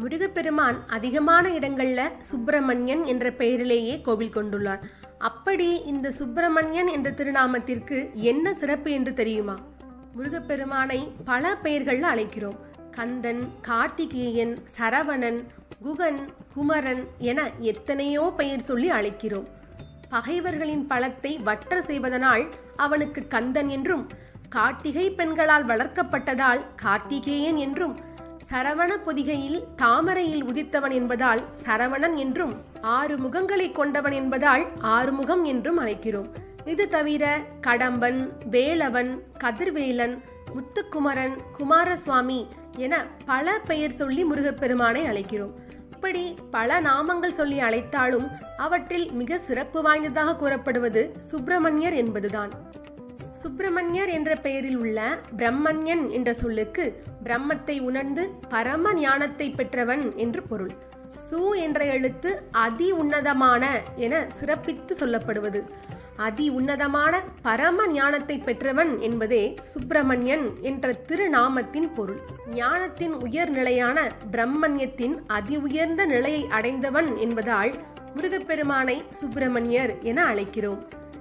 முருகப்பெருமான் அதிகமான இடங்கள்ல சுப்பிரமணியன் என்ற பெயரிலேயே கோவில் கொண்டுள்ளார். அப்படி இந்த சுப்பிரமணியன் என்ற திருநாமத்திற்கு என்ன சிறப்பு என்று தெரியுமா? முருகப்பெருமானை பல பெயர்களில் அழைக்கிறோம். கந்தன் கார்த்திகேயன் சரவணன் குகன் குமரன் என எத்தனையோ பெயர் சொல்லி அழைக்கிறோம். பகைவர்களின் பலத்தை வற்ற செய்வதனால் அவனுக்கு கந்தன் என்றும் கார்த்திகை பெண்களால் வளர்க்கப்பட்டதால் கார்த்திகேயன் என்றும் சரவண பொதிகையில் தாமரையில் உதித்தவன் என்பதால் சரவணன் என்றும் ஆறு முகங்களை கொண்டவன் என்பதால் ஆறுமுகம் என்றும் அழைக்கிறோம். இது தவிர கடம்பன் வேலவன் கதிர்வேலன் முத்துக்குமரன் குமாரசுவாமி என பல பெயர் சொல்லி முருகப்பெருமானை அழைக்கிறோம். இப்படி பல நாமங்கள் சொல்லி அழைத்தாலும் அவற்றில் மிக சிறப்பு வாய்ந்ததாக கூறப்படுவது சுப்பிரமணியர் என்பதுதான். சுப்பிரமணியர் என்ற பெயரில் உள்ள பிரம்மண்யன் என்ற சொல்லுக்கு பிரம்மத்தை உணர்ந்து பரம ஞானத்தை பெற்றவன் என்று பொருள். சு என்ற எழுத்து அதி உன்னதமான என சிறப்பித்து சொல்லப்படுவது. அதி உன்னதமான பரம ஞானத்தை பெற்றவன் என்பதே சுப்பிரமணியன் என்ற திருநாமத்தின் பொருள். ஞானத்தின் உயர்நிலையான பிரம்மண்யத்தின் அதி உயர்ந்த நிலையை அடைந்தவன் என்பதால் முருகப்பெருமானை சுப்பிரமணியர் என அழைக்கிறோம்.